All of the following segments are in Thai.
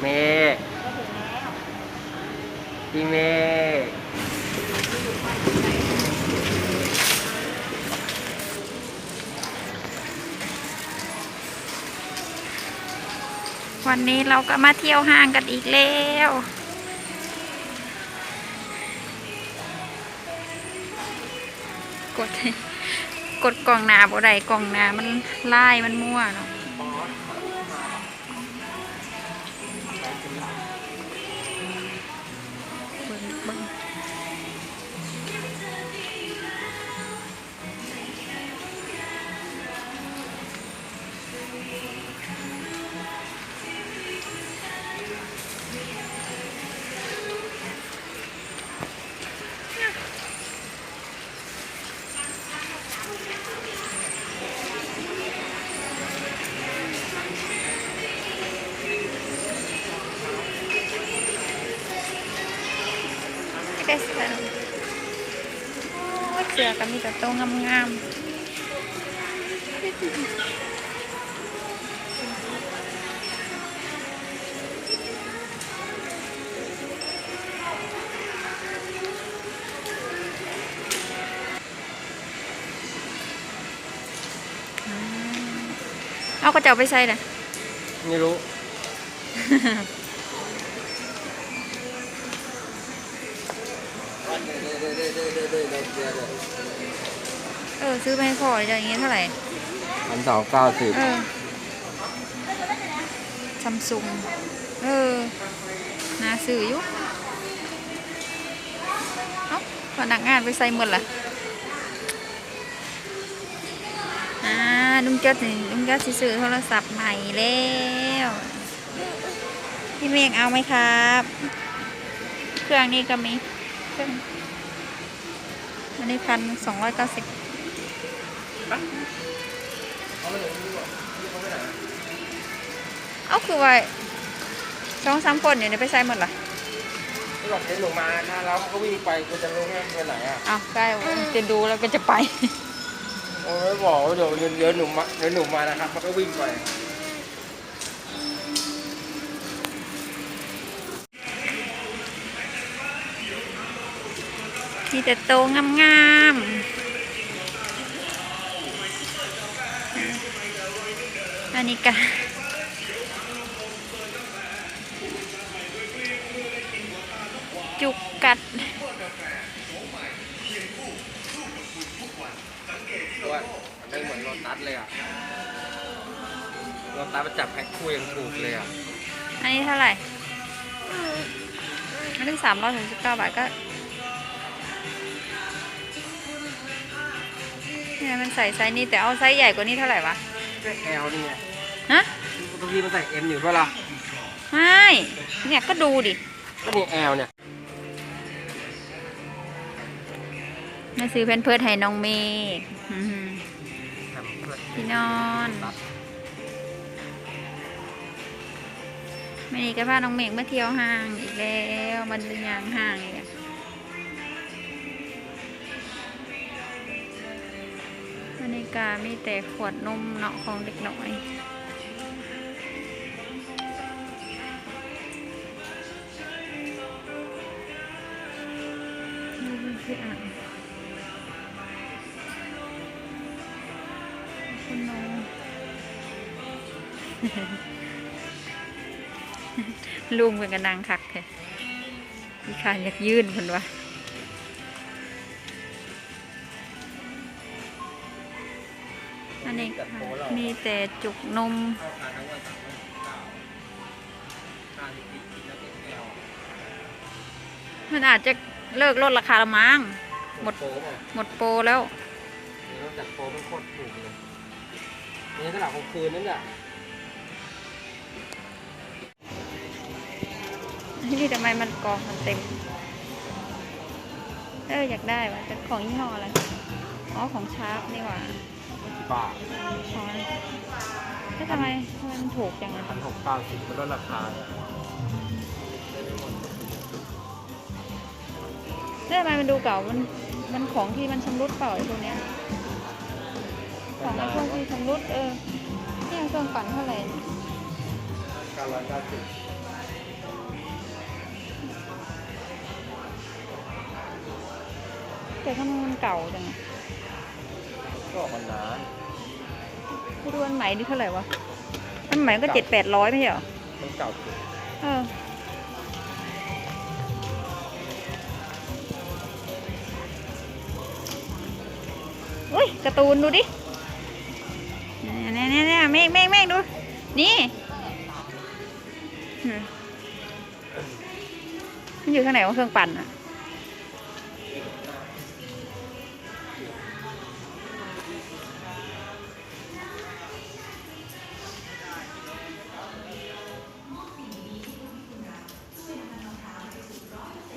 เมฆพี่เมฆวันนี้เราก็มาเที่ยวห้างกันอีกแล้วกดกดกล่องหนาบ่ได้กล่องหนามันลายมันมั่วเนาะ ไม่ได้เสือโอ้ยเสือก็มีแต่โตวงามๆอืมเอากระเจ้าไปใส่น่ะไม่รู้ เออซื้อไปให้พ่อจะอย่างงี้เท่าไหร่พันสองเก้าสิบเออซัมซุงเออน่าซื้ออยู่เอ้าพนักงานไปใส่หมดละอ่าลุงเจ้าสิลุงเจ้าสิซื้อโทรศัพท์ใหม่แล้วพี่เมฆเอาไหมครับ เครื่องนี้ก็มีเครื่อง อันนี้พันสองร้อยเก้าสิบเอาคือว่าช่องสามคนอยู่ในไปใส่หมดเหรอที่บอกเดี๋ยวหนูมาถ้าเราก็วิ่งไปกูจะรู้ไงไปไหนอะเอาใกล้จะดูแล้วก็จะไป โอ้ไม่บอกว่าเดี๋ยวเดี๋ยวหนูมาเดี๋ยวหนูมานะครับมันก็วิ่งไป มีแต่โตงามๆ อันนี้กะจุกกัดด้วยมันได้เหมือนโรตัสเลยอะโรตัสมาจับแพ็คคู่ยังถูกเลยอะ อันนี้เท่าไหร่อันนี้สามร้อยหกสิบเก้าบาทก็ เนี่ยมันใส่ไซส์นี้แต่เอาไซส์ใหญ่กว่านี้เท่าไหร่วะแค่แอลนี่ไงฮะบางทีมันใส่เอ็มอยู่เปล่าล่ะไม่เนี่ยก็ดูดิก็นี่แอลเนี่ยมาซื้อเพนเพิร์ดให้น้องเมฆอื้อหือทำเพื่อนที่นอนไม่นี่ก็พาน้องเมฆมาเที่ยวห้างอีกแล้ว มันเป็นยางห้างอีก กามีแต่ขวดนมเนาะของเด็กน้อยนี่เป็นที่อ่านคุณน้องลุงเป็นกันนางคักแท้พี่ขานอยากยื่นคนวะ อันนี้ค่ะมีแต่จุกนมเข้าทางทั้งวันสามวันเก้าห้าสิบปีกินแล้วเป็นแอลมันอาจจะเลิกลดราคาละมั้งหมดโปรเปล่าหมดโปรแล้วนี่นอกจากโปรมันโคตรถูกเลยนี่ตลาดของคืนนั่นแหละนี่ทำไมมันกองมันเต็ม เอออยากได้วะแต่ของยี่ห้ออะไร อ๋อ ของชาร์ปนี่หว่ากี่ บาทช้แล้วทำไมมันถูกจังเลพันหกเก้าสิบลดราคาได้ไหมมันดูเก่า มัน มันของที่มันชำรุดเปล่าไอ้ตัวเนี้ย ของในช่วงที่ชำรุดเออเนี่ยเครื่องปั่นเท่าไหร่เกเก้าสิบแต่ทำไมมันเก่าจังก็มันนาน ไม่รู้อันใหม่นี่เท่าไหร่วะ อันใหม่ก็เจ็ดแปดร้อยไม่ใช่เหรอมันเก่าสุดเอออุ้ยการ์ตูนดูดิเนี่ยเนี่ยเนี่ยเมฆเมฆเมฆดู นี่อืมมันอยู่ข้างไหนวะเครื่องปั่นอะ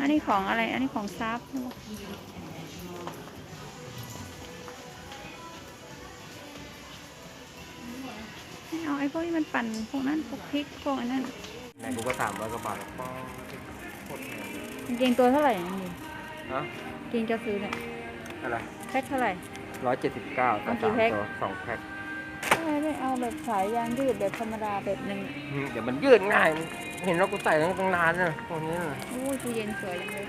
อันนี้ของอะไร อันนี้ของซับใช่ปะไม่เอาไอ้พวกนี้มันปั่นพวกนั้นพวกพริกพวกอันนั้นไหนกูก็สามร้อยกว่าบาทแล้วป้องโคตรแพงเลยกางเกงตัวเท่าไหร่นี่ฮะกางเกงจะซื้อเนี่ยอะไรแพ็คเท่าไหร่ ร้อยเจ็ดสิบเก้าเอากี่แพ็ค ตัวสองแพ็คไม่ได้เอาแบบสายยางยืดแบบธรรมดาแบบหนึ่งอืมเดี๋ยวมันยืดง่าย เห็นว่ากูใส่ตั้งตั้งนานนะตรงนี้น่ะโอ้ยตู้เย็นสวยจังเลย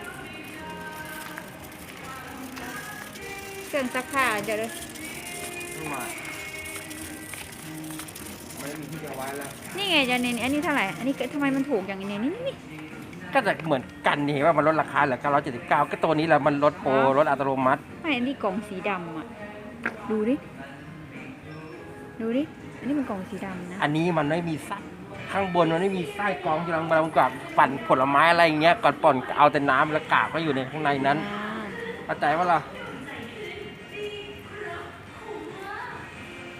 เครื่องซักผ้าเดี๋ยวเลยไม่มาไม่มีที่จะไว้แล้วนี่ไงจะเนี่ยอันนี้เท่าไหร่ อันนี้ก็ทำไมมันถูกอย่างนี้นี่นี่นี่ก็จะเหมือนกันนี่ว่ามันลดราคาเหลือ979ก็ตัวนี้แหละมันลดโปรลดอัตโนมัติ ไม่อันนี้กล่องสีดำอะ ดูดิ ดูดิ อันนี้มันกล่องสีดำนะ อันนี้มันไม่มีไส้ ข้างบนมันไม่มีไส้กรองที่เราบางกับปั่นผลไม้อะไรอย่างเงี้ยก่อนป่อนเอาแต่น้ำแล้วกากก็อยู่ในข้างในนั้นอ่าเข้าใจว่าล่ะ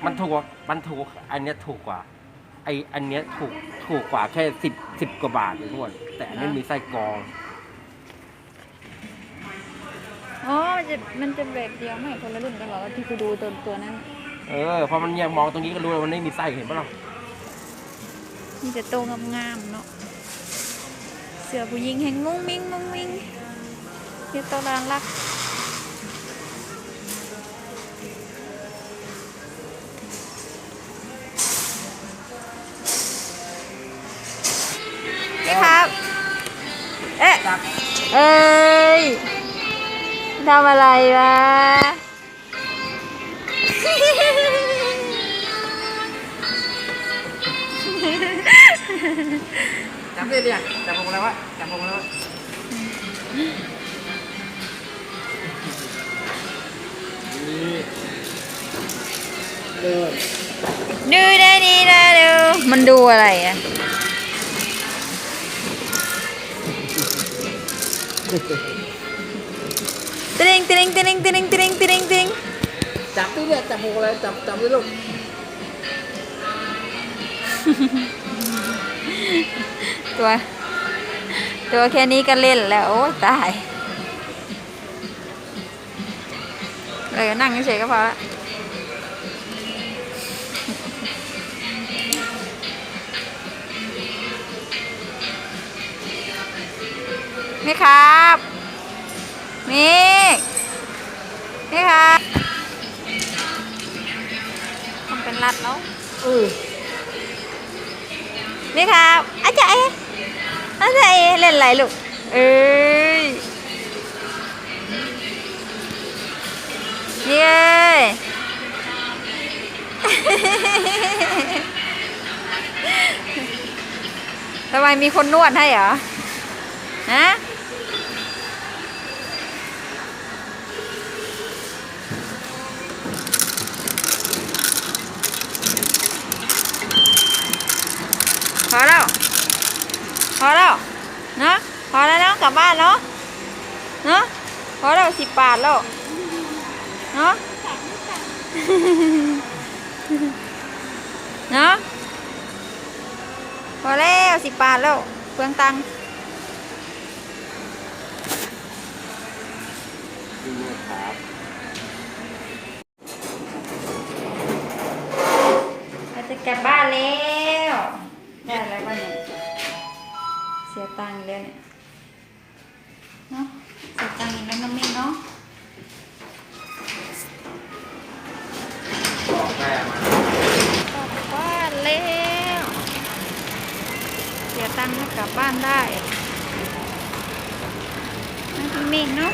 มันถูกกว่ามันถูก อันเนี้ยถูกกว่า ไออันเนี้ยถูกถูกกว่าแค่สิบสิบกว่าบาทเองทุกคนแต่อันนี้มีไส้กรองอ๋อ มันจะมันจะแบบเดียวไม่คนละรุ่นกันเหรอที่กูดูตัวตัวนั้น เออเพราะมันเนี่ยมองตรงนี้ก็รู้แล้วมันไม่มีไส้เห็นปะล่ะ มีแต่โตงามๆเนาะ เสือผู้หญิงแห่งมุ้งมิ้งมุ้งมิ้งเรียกตัวรางรักนี่ครับ เอ๊ะ เอ้ยทำอะไรวะ จับเลยเนี่ยจับผมแล้ววะจับผมแล้ววะนี่เดินดูได้ดีนะดูมันดูอะไรอะตริงตริงตริงตริงตริงตริงตริงจับดิเนี่ยจับผมแล้วจับจับดิลูก ตัว ตัวแค่นี้ก็เล่นแล้ว โอ้ตายเลยนั่งเฉยก็พอละนี่ครับมิกนี่ครับทำเป็นรัดแล้วเออ นี่ครับอาจารย์อาจารย์เล่นอะไรลูก เอ้ยเย้ทำไมมีคนนวดให้เหรอ ฮะ อแล้ว พอแล้วเนอะพอแล้วเนาะกลับบ้านเนาะเนาะพอแล้วสิบบาทแล้วเนาะเนาะพอแล้วสิบบาทแล้วเปลืองตังค์ เนาะเสียตังค์อีกแล้วน้องมิ้งเนาะบอกได้มากลับบ้านแล้วเสียตังค์ให้กลับบ้านได้นะพี่เมฆเนาะ